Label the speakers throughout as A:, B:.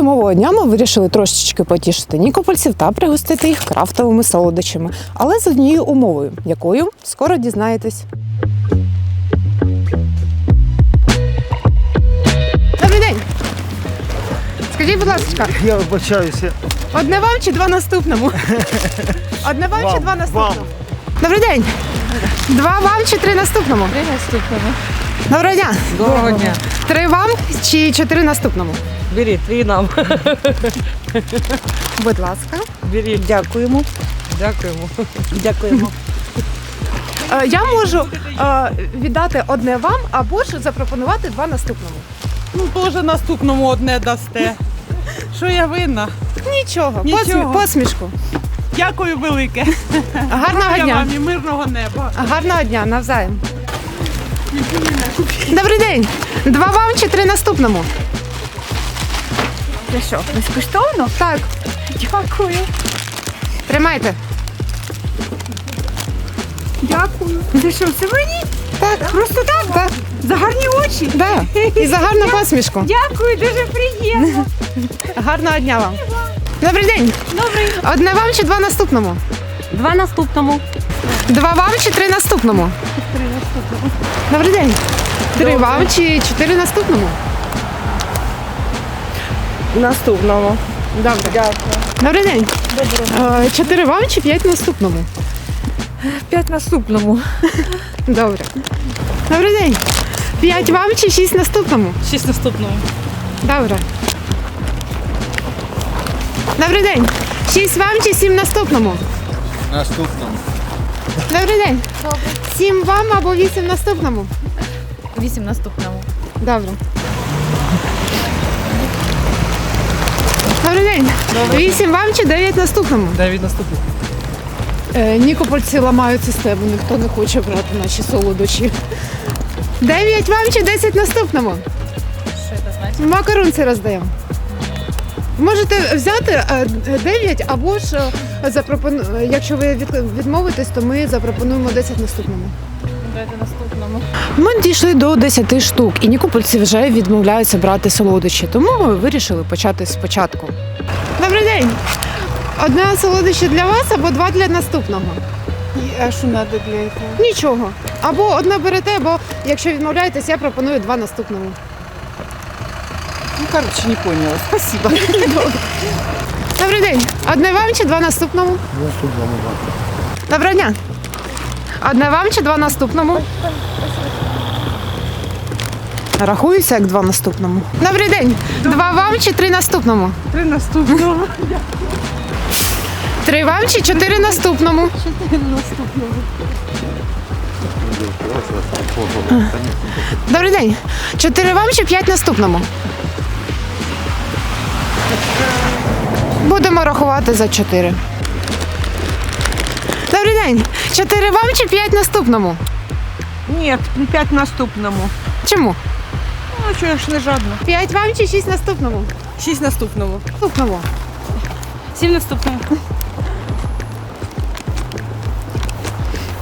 A: зимового дня ми вирішили трошечки потішити нікопольців та пригостити їх крафтовими солодощами, але з однією умовою, якою скоро дізнаєтесь. Добрий день! Скажіть, будь ласка,
B: Я вибачаюся.
A: одне вам чи два наступному? Одне вам, чи
B: Вам,
A: два наступному?
B: вам.
A: Добрий день! Два вам чи три наступному?
C: Три наступному.
A: Доброго дня!
C: Доброго дня.
A: Три вам чи чотири наступному?
C: Беріть, три нам.
A: Будь ласка.
C: Беріть. Дякуємо. Дякуємо. Дякуємо.
A: Е, Я можу е, віддати одне вам або ж запропонувати два наступному.
D: Ну, теж наступному одне дасте. Що я винна?
A: Нічого,
D: Нічого.
A: посмі- посмішку.
D: Дякую велике.
A: Гарного
D: Я
A: дня.
D: вам і мирного неба.
A: Гарного дня, навзаєм. Добрий день. Два вам чи три наступному?
E: Це що, безкоштовно?
A: Так,
E: Дякую.
A: тримайте.
E: Дякую. Це що, це мені?
A: Так,
E: Просто так?
A: так,
E: За гарні очі?
A: да. І за гарну посмішку.
E: Дякую, дуже приємно.
A: Гарного дня вам. Добрий день.
E: Добрий.
A: Одне вам чи два наступному?
C: Два наступному.
A: Два вам чи три наступному? Три наступному. Добрий день. Три вам чи чотири наступному?
C: Наступному.
A: Добре. Дякую. Добрий день. Добрий. Чотири вам чи п'ять наступному?
E: П'ять наступному.
A: Добре. Добрий день. П'ять вам чи шість наступному?
D: Шість наступному.
A: Добре. Добрий день. Шість вам чи сім наступному?
B: Наступному.
A: Добрий день. Сім вам або вісім наступному?
E: Вісім наступному.
A: Добре. Добрий день. Вісім вам чи дев'ять наступному?
D: Дев'ять наступному.
A: Е, Нікопольці ламають систему, ніхто не хоче брати наші солодощі. Дев'ять вам чи десять наступному?
E: Що це значить?
A: Макарунці роздаємо. Можете взяти е, 9 або ж е, запропону... е, якщо ви відмовитесь, то ми запропонуємо 10 наступному.
E: Дайте наступному.
A: Ми дійшли до 10 штук, і нікопольці вже відмовляються брати солодощі, тому ми вирішили почати спочатку. Добрий день! Одне солодощі для вас або два для наступного.
D: А що треба для цього?
A: Нічого. Або одне берете, або якщо відмовляєтесь, я пропоную два наступному.
D: Ну, коротше, не поняла. Спасибо.
A: Добрий день. Одне вам чи два наступному?
B: Наступному.
A: Доброго дня. Одне вам чи два наступному? Рахуюся як два наступному. Добрий день. Два вам чи три наступному?
D: Три наступного.
A: Три вам чи чотири наступному? Добрий день. Чотири вам чи п'ять наступному? Будемо рахувати за чотири. Добрий день. Чотири вам чи п'ять наступному?
C: Ні, п'ять наступному.
A: Чому?
C: Ну, що я ж не жадна.
A: П'ять вам чи шість наступному?
D: Шість наступному.
A: Наступному.
D: Сім наступному.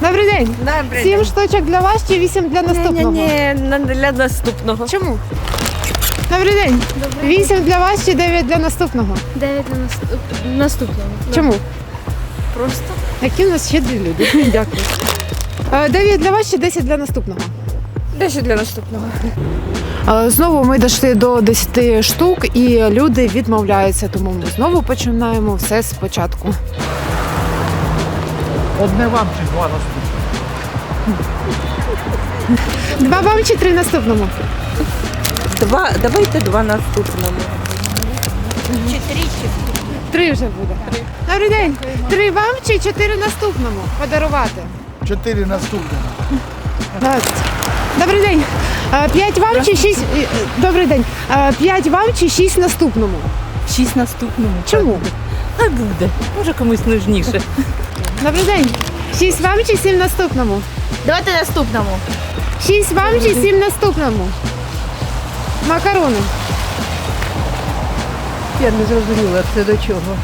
A: Добрий день.
E: Добре.
A: Сім штучок для вас чи вісім для наступного?
E: Ні, для наступного.
A: Чому? Добрий день. Вісім для вас чи дев'ять для наступного?
F: Дев'ять на наступ- наступному.
A: Чому?
F: Просто.
A: Які у нас щедрі люди. Дякую. Е, Дев'ять для вас чи десять для наступного?
E: Десять для наступного.
A: Е, Знову ми дійшли до 10 штук і люди відмовляються, тому ми знову починаємо все спочатку.
B: Одне вам чи два наступному.
A: Два вам чи три наступному?
C: Два, давайте два наступному.
A: Чи Три чи Три вже буде. Добрий день. Три вам чи чотири наступному подарувати?
B: Чотири наступному.
A: Добрий день. Е, П'ять вам чи шість. е, Добрий день. Е, П'ять вам чи шість наступному?
D: Шість наступному.
A: Чому?
C: Хай буде. Може комусь нужніше.
A: Добрий день. Шість вам чи сім наступному?
F: Давайте наступному.
A: Шість вам чи сім наступному? Макарони.
C: Я не зрозуміла, це до чого.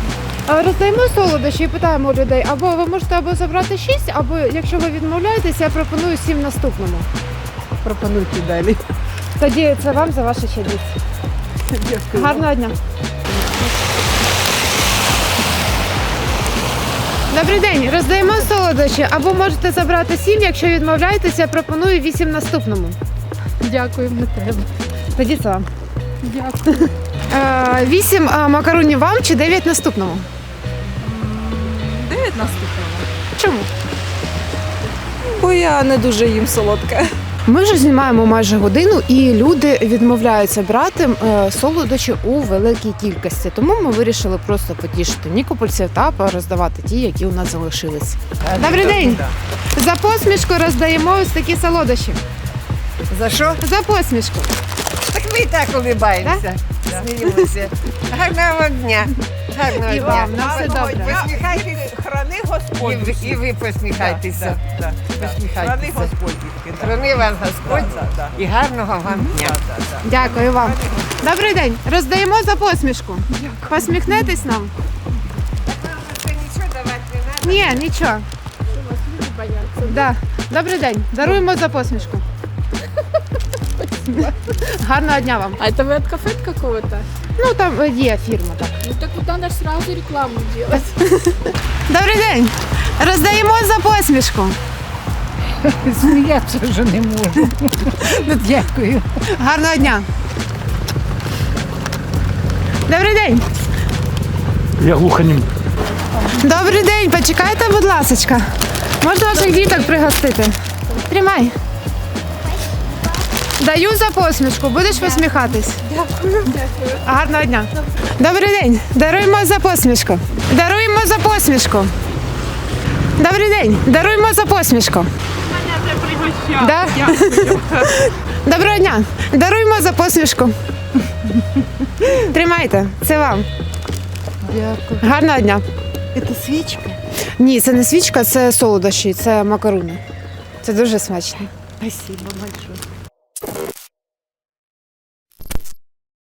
A: Роздаємо солодощі і питаємо людей, або ви можете або забрати шість, або якщо ви відмовляєтесь, я пропоную сім наступному.
C: Пропонуйте далі.
A: Тоді це вам за вашу щедрість.
C: Дякую.
A: Гарного дня. Добрий день, роздаємо солодощі або можете забрати сім, якщо відмовляєтеся, пропоную вісім наступному.
E: Дякую, не треба.
A: Тоді вам.
E: Дякую.
A: Е, Вісім е, макаронів вам чи дев'ять наступному?
C: Дев'ять наступного.
A: Чому?
C: Бо я не дуже їм солодка.
A: Ми вже знімаємо майже годину, і люди відмовляються брати е, солодощі у великій кількості. Тому ми вирішили просто потішити нікопольців та роздавати ті, які у нас залишились. Добрий день! За посмішку роздаємо ось такі солодощі.
G: За що?
A: За посмішку.
G: Так ми і так улибаємося. Сміємося. Гарного вам дня. Гарного
A: І
G: дня.
A: вам, на все добре.
G: Посміхайтесь.
C: Храни
G: І,
C: Господь.
G: ви- і ви посміхайтеся.
C: Храни
G: Посміхайтеся.
C: Господь.
G: Храни вас Господь і гарного вам дня.
A: Дякую вам. Добрий день. Роздаємо за посмішку. Посміхнетесь нам?
G: Це нічого давати не треба.
A: Ні, нічого. Да. Добрий день. Даруємо за посмішку. Гарного дня вам.
E: А это вы от кафе какого-то?
A: Ну там е, є фірма, так.
E: Ну так вот надо ж сразу рекламу делать.
A: Добрий день. Роздаємо за посмішку.
H: Сміятися вже не можу. Ну, дякую.
A: Гарного дня. Добрий день.
B: Я глухонім.
A: Добрий день. Почекайте, будь ласочка. Можна ваших діток пригостити? Тримай. Даю за посмішку. Будеш посміхатись? Дякую. Гарного дня. Добрий день. Даруємо за посмішку. Даруємо за посмішку. Добрий день. Даруємо за посмішку. Да? Доброго дня. Даруємо за посмішку. Тримайте, це вам.
H: Дякую.
A: Гарного дня.
H: Це свічка?
A: Ні, це не свічка, це солодощі, це макаруни. Це дуже смачно.
H: Спасибо большое.